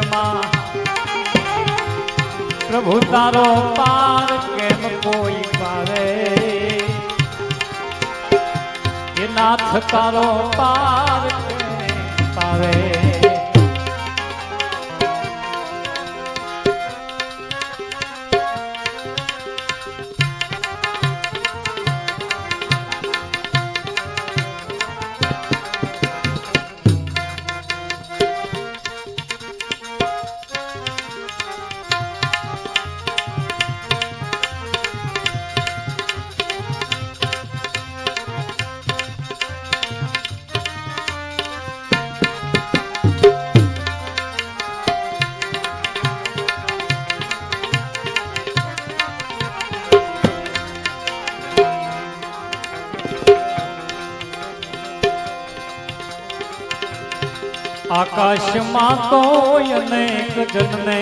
જગતમાં પ્રભુ તારો પાર કેમ કોઈ પારે એ નાથ તારો પાર કેમ આકાશમાં તો અનેક જનને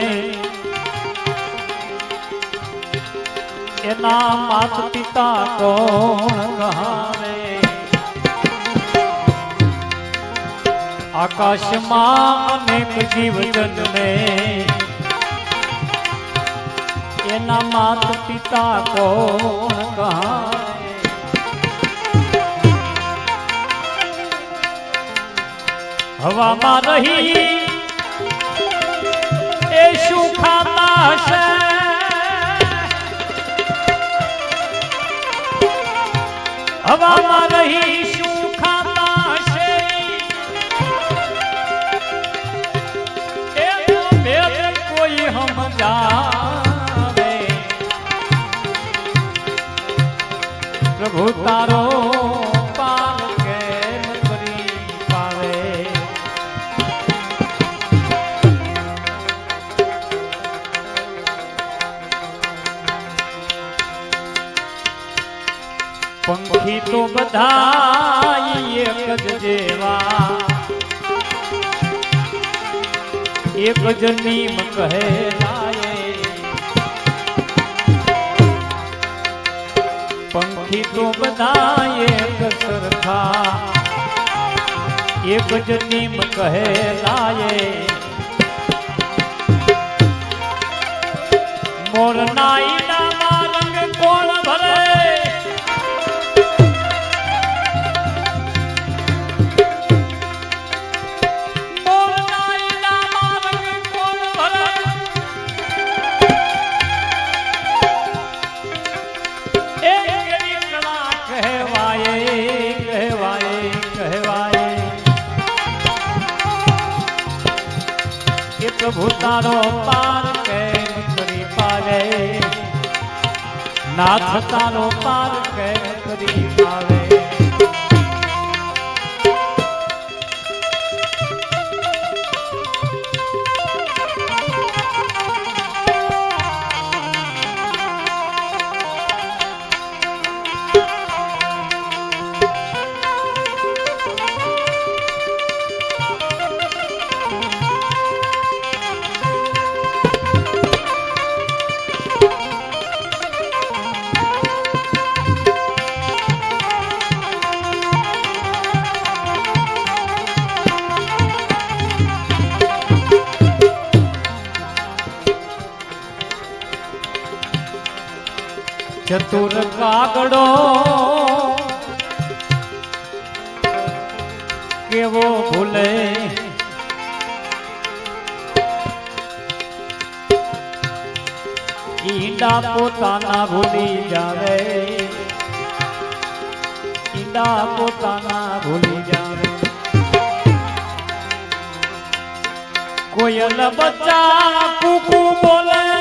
એના માત પિતા કોણ કહાવે? આકાશમાં અનેક જીવ જન્મે. એના માત પિતા કોણ કહાવે? હવામાં રહી. એ શું ખાતા હશે? હવામાં રહી શું ખાતા હશે? એનો કોઈ સમજાવે. પ્રભુ પંખી તો બધા એક જ જેવા. એક જ નીમ કહે પંખી તો બધા એક સરખા. એક જ નીમ કહેલાય મોરના ઈડામાં રંગ પ્રભુ તારો પાર કેમ કરી પાવે નાથ તારો પાર કેમ કરી પાવે ચતુર કાગડો કેવો ભૂલે? ઈંડા પોતાના ભૂલી જાવે. ઈંડા પોતાના ભૂલી જાવે. કોયલ બચ્ચા કુકુ બોલે.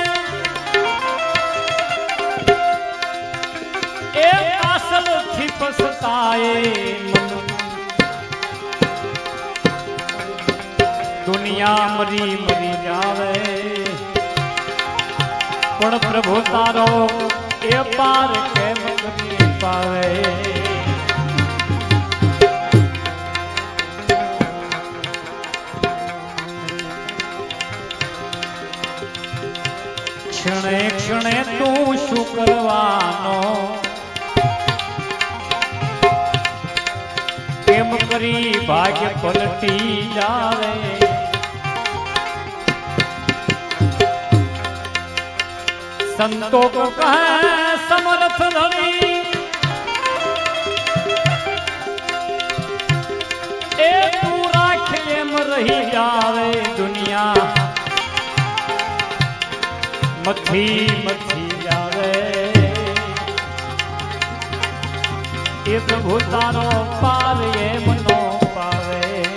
એ અસલથી દુનિયા મરી મરી જાવે. પણ પ્રભુ તારો એ પાર કેમ કરી પાવે? ક્ષણે ક્ષણે તું શું કરવાનો? પ્રેમ કરી ભાગ્ય પલટી જાવે. સંતો કો કહે સમર્થ ધણી એ તું રાખ એમ રહી જાવે દુનિયા. મથી મથી એ પ્રભુ તારો પાર એ મનો પાવે.